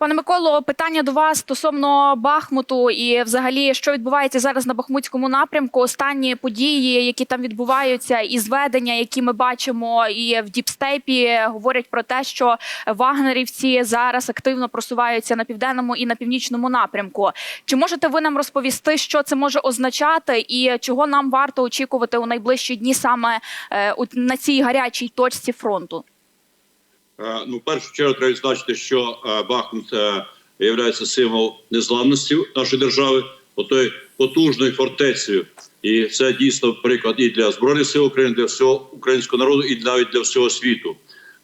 Пане Миколо, питання до вас стосовно Бахмуту і взагалі, що відбувається зараз на Бахмутському напрямку. Останні події, які там відбуваються, і зведення, які ми бачимо, і в Діпстепі говорять про те, що вагнерівці зараз активно просуваються на південному і на північному напрямку. Чи можете ви нам розповісти, що це може означати, і чого нам варто очікувати у найближчі дні саме е, на цій гарячій точці фронту? Е, Ну, в першу чергу треба відзначити, що е, Бахмут е, є символ незламності нашої держави, отою потужною фортецею. І це дійсно приклад і для збройних сил України, для всього українського народу, і навіть для всього світу.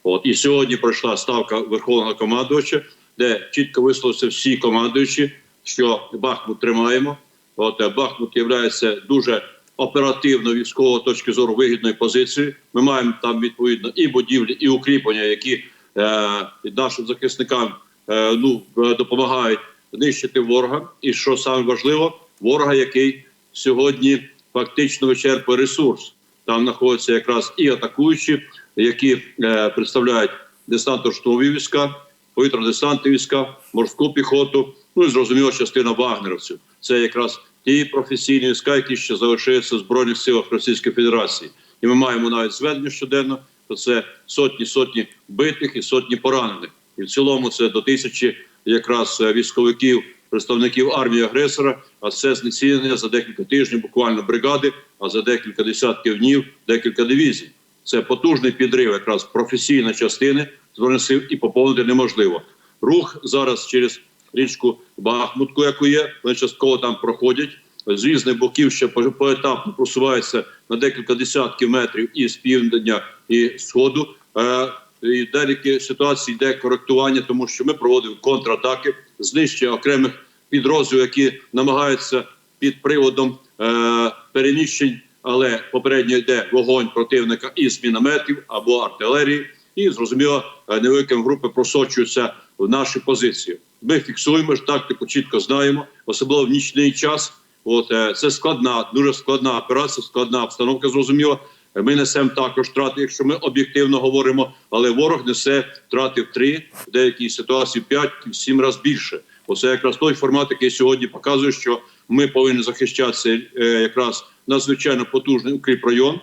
От і сьогодні пройшла ставка верховного командувача, де чітко висловилися всі командуючі, що Бахмут тримаємо. От Бахмут є дуже оперативно військової точки зору вигідною позицією. Ми маємо там відповідно і будівлі, і укріплення, які е, нашим захисникам е, ну е, допомагають нищити ворога. І що саме важливо, ворога, який сьогодні фактично вичерпує ресурс. Там знаходяться якраз і атакуючі, які е, представляють десантно-штурмові війська, повітряно-десантні війська, морську піхоту. Ну і зрозуміло, частина вагнерівців. Це якраз ті професійні війська, які ще в збройних силах Російської Федерації. І ми маємо навіть зведення щоденно. То це сотні сотні битих і сотні поранених. І в цілому це до тисячі якраз е, військовиків, представників армії агресора. А це знецінення за декілька тижнів, буквально бригади, а за декілька десятків днів декілька дивізій. Це потужний підрив, якраз професійної частини збройних сил, і поповнити неможливо. Рух зараз через річку Бахмутку, яку є, вони частково там проходять. З різних боків ще по- поетапно просуваються на декілька десятків метрів і з півдня, і сходу. Е, і деякі ситуації йде коректування, тому що ми проводимо контратаки, знищення окремих підрозділів, які намагаються під приводом е, переміщень, але попередньо йде вогонь противника із мінометів або артилерії, і зрозуміло, е, невеликими групи просочуються наші позиції. Ми фіксуємо ж тактику, чітко знаємо, особливо в нічний час. От е, це складна, дуже складна операція, складна обстановка. Зрозуміло. Ми несемо також втрати, якщо ми об'єктивно говоримо, але ворог несе втрати в три, в деякій ситуації в п'ять, в сім разів більше. Оце якраз той формат, який сьогодні показує, що ми повинні захищатися е, якраз надзвичайно потужний укріпрайон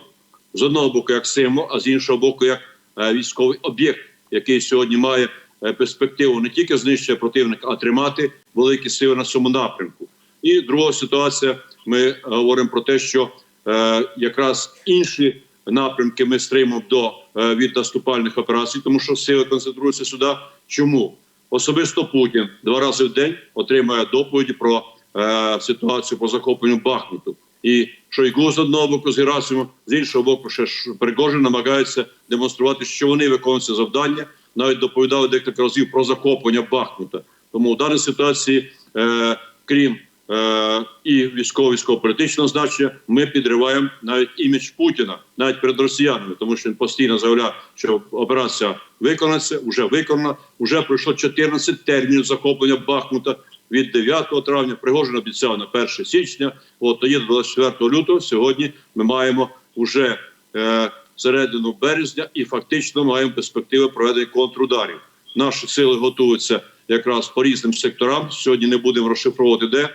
з одного боку як символ, а з іншого боку, як е, військовий об'єкт, який сьогодні має перспективу не тільки знищення противника, а тримати великі сили на цьому напрямку. І друга ситуація, ми е, говоримо про те, що е, якраз інші напрямки ми стримуємо до е, від наступальних операцій, тому що сили концентруються сюди. Чому особисто Путін два рази в день отримує доповіді про е, ситуацію по захопленню Бахмуту. І Шойгу з одного боку з Герасимом, з іншого боку, ще Пригожин намагається демонструвати, що вони виконують завдання. Навіть доповідали декілька разів про захоплення Бахмута. Тому в даній ситуації, е, крім е, і військово військово-політичного значення, ми підриваємо навіть імідж Путіна, навіть перед росіянами, тому що він постійно заявляв, що операція виконається, вже виконана. Вже пройшло 14 термінів захоплення Бахмута від 9 травня. Пригожин обіцяв на 1 січня. От до 24 лютого. Сьогодні ми маємо вже е, середину березня і фактично маємо перспективи проведення контрударів. Наші сили готуються якраз по різним секторам. Сьогодні не будемо розшифровувати де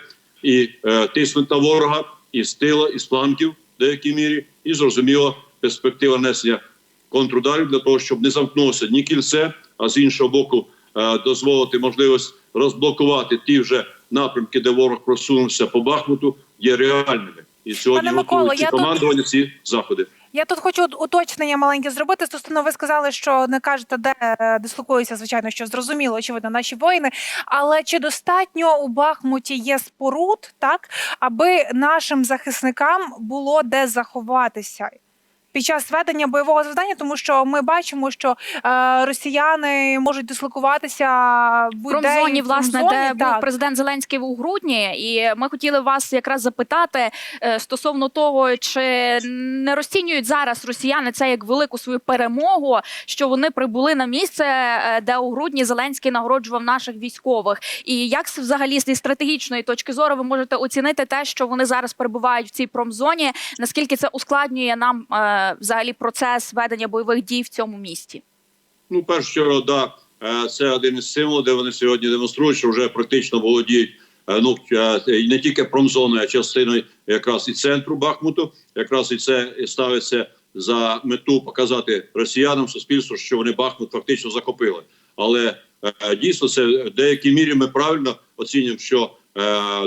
і е, тиснуть на ворога і з тила, і з фланків в деякій мірі, і зрозуміло перспектива несення контрударів для того, щоб не замкнулося ні кільце, а з іншого боку, е, дозволити можливість розблокувати ті вже напрямки, де ворог просунувся по Бахмуту, є реальними. І сьогодні Пане ці я тут- командування ці заходи. Я тут хочу уточнення маленьке зробити. Стосовно ви сказали, що не кажете, де е, дислокуються, звичайно, що зрозуміло, очевидно, наші воїни. Але чи достатньо у Бахмуті є споруд, так аби нашим захисникам було де заховатися? Під час ведення бойового завдання, тому що ми бачимо, що е, росіяни можуть дислокуватися В промзоні, власне, де був президент Зеленський у грудні, і ми хотіли вас якраз запитати е, стосовно того, чи не розцінюють зараз росіяни це як велику свою перемогу, що вони прибули на місце, е, де у грудні Зеленський нагороджував наших військових. І як взагалі зі стратегічної точки зору ви можете оцінити те, що вони зараз перебувають в цій промзоні? Наскільки це ускладнює нам е, взагалі процес ведення бойових дій в цьому місті? Ну, перш що да, е, це один із символів, де вони сьогодні демонструють, що вже практично володіють е, ну е, не тільки промзоною, а частиною якраз і центру Бахмуту. Якраз і це ставиться за мету показати росіянам суспільству, що вони Бахмут фактично захопили. Але дійсно це в деякій мірі ми правильно оцінюємо, що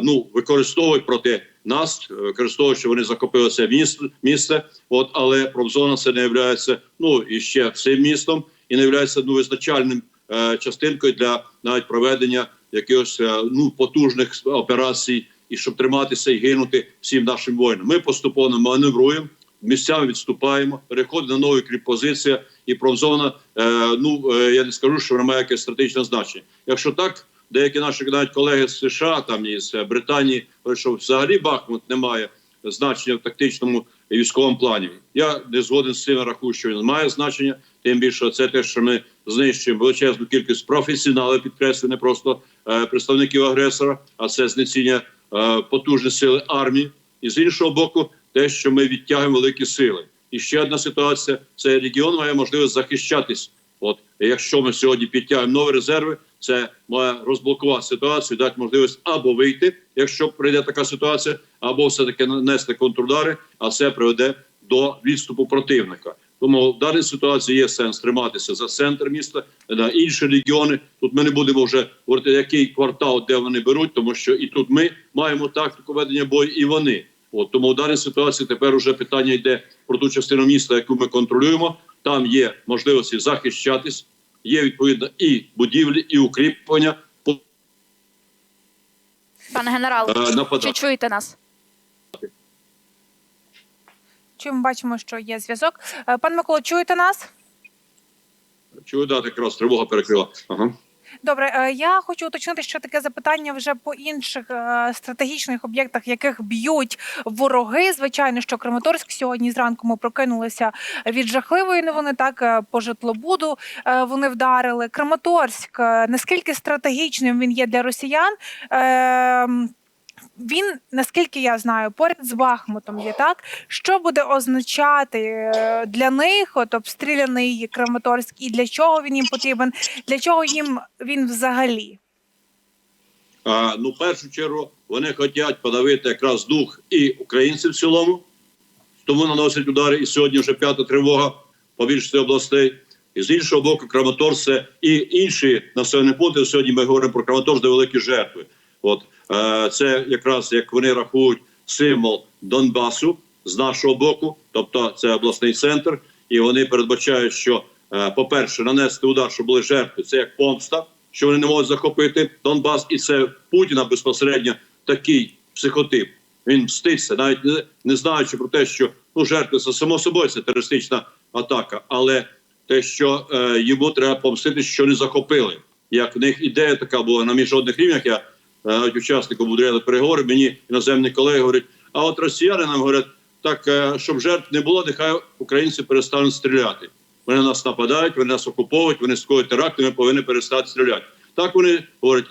ну використовують проти нас, е, використовують, що вони захопили це місце, місце. От але промзона це не є ну і ще цим містом, і не є ну, визначальним е, частинкою для навіть проведення якихось е, ну потужних операцій, і щоб триматися і гинути всім нашим воїнам. Ми поступово маневруємо. Місцями відступаємо, переходимо на нові кріппозиції, і промзона. Е, ну е, я не скажу, що вона має якесь стратегічне значення. Якщо так, деякі наші навіть колеги з США, там із Британії, що взагалі Бахмут не має значення в тактичному і військовому плані. Я не згоден з цим рахую, що він має значення. Тим більше це те, що ми знищуємо величезну кількість професіоналів, підкреслю, не просто е, представників агресора, а це знеціння е, потужні сили армії. І з іншого боку, те, що ми відтягуємо великі сили. І ще одна ситуація: це регіон має можливість захищатись. От якщо ми сьогодні підтягуємо нові резерви, це має розблокувати ситуацію, дати можливість або вийти, якщо прийде така ситуація, або все таки нанести контрудари, а це приведе до відступу противника. Тому в даній ситуації є сенс триматися за центр міста на інші регіони. Тут ми не будемо вже говорити, який квартал, де вони беруть, тому що і тут ми маємо тактику ведення бою, і вони. От тому в даній ситуації тепер уже питання йде про ту частину міста, яку ми контролюємо. Там є можливості захищатись, є відповідно і будівлі, і укріплення Пане генерал, е, чи чуєте нас? Чи ми бачимо, що є зв'язок? Е, Пан Микола, чуєте нас? Чую, да, так якраз тривога перекрила. Ага. Добре, е, я хочу уточнити, що таке запитання вже по інших е, стратегічних об'єктах, яких б'ють вороги. Звичайно, що Краматорськ сьогодні зранку ми прокинулися від жахливої новини. Так е, по житлобуду вони вдарили. Краматорськ наскільки стратегічним він є для росіян? Він, наскільки я знаю, поряд з Бахмутом є так. Що буде означати е, для них от обстріляний Краматорськ, і для чого він їм потрібен? Для чого їм він взагалі? А, ну, в першу чергу, вони хочуть подавити якраз дух і українців в цілому, тому наносять удари. І сьогодні вже п'ята тривога по більшості областей. І з іншого боку, Краматорськ і інші населені пункти. Сьогодні ми говоримо про Краматорськ, де великі жертви. От це якраз як вони рахують символ Донбасу з нашого боку, тобто це обласний центр, і вони передбачають, що, е, по-перше, нанести удар, що були жертви, це як помста, що вони не можуть захопити Донбас, і це Путіна безпосередньо такий психотип. Він мститься, навіть не, не знаючи про те, що ну жертви це само собою це терористична атака, але те, що е, йому треба помстити, що не захопили. Як в них ідея така була на міжнародних рівнях, я е, навіть учасником будряли переговори, мені іноземні колеги говорять, а от росіяни нам говорять, так е, щоб жертв не було, нехай українці перестануть стріляти. Вони нас нападають, вони нас окуповують, вони скоюють теракти, ми повинні перестати стріляти. Так вони говорять,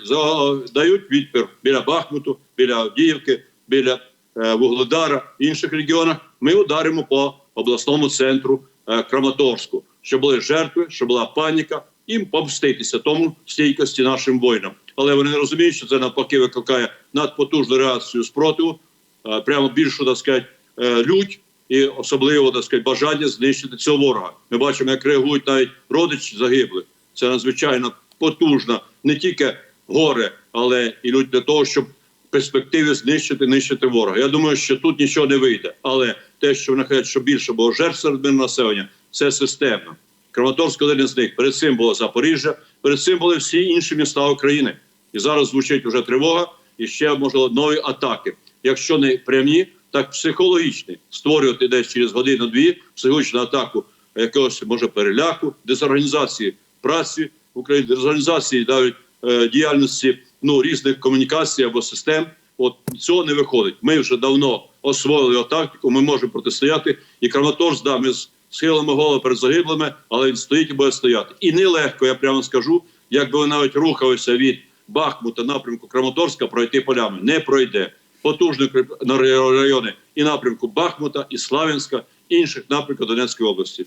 дають відпір біля Бахмуту, біля Авдіївки, біля е, Вугледара, інших регіонах. Ми ударимо по обласному центру е, Краматорську, щоб були жертви, щоб була паніка, їм помститися тому стійкості нашим воїнам. Але вони не розуміють, що це навпаки викликає надпотужну реакцію спротиву, е, прямо більшу так сказати, е, лють і особливо так сказати, бажання знищити цього ворога. Ми бачимо, як реагують навіть родичі загиблих. Це надзвичайно потужно, не тільки горе, але і лють для того, щоб в перспективі знищити нищити ворога. Я думаю, що тут нічого не вийде. Але те, що вони хочуть, щоб більше було жертв серед населення, це системно. Краматорськ один з них. Перед цим було Запоріжжя, перед цим були всі інші міста України. І зараз звучить вже тривога, і ще можливо нові атаки. Якщо не прямі, так психологічні. Створювати десь через годину-дві психологічну атаку якогось може переляку, дезорганізації праці в Україні, дезорганізації навіть е, діяльності ну різних комунікацій або систем. От цього не виходить. Ми вже давно освоїли тактику. Ми можемо протистояти. І Краматорськ, да, ми з- схилимо голову перед загиблими, але він стоїть і буде стояти. І нелегко, я прямо скажу, якби ви навіть рухалися від Бахмута напрямку Краматорська, пройти полями не пройде. Потужні райони і напрямку Бахмута, і Славянська, інших напрямків Донецької області.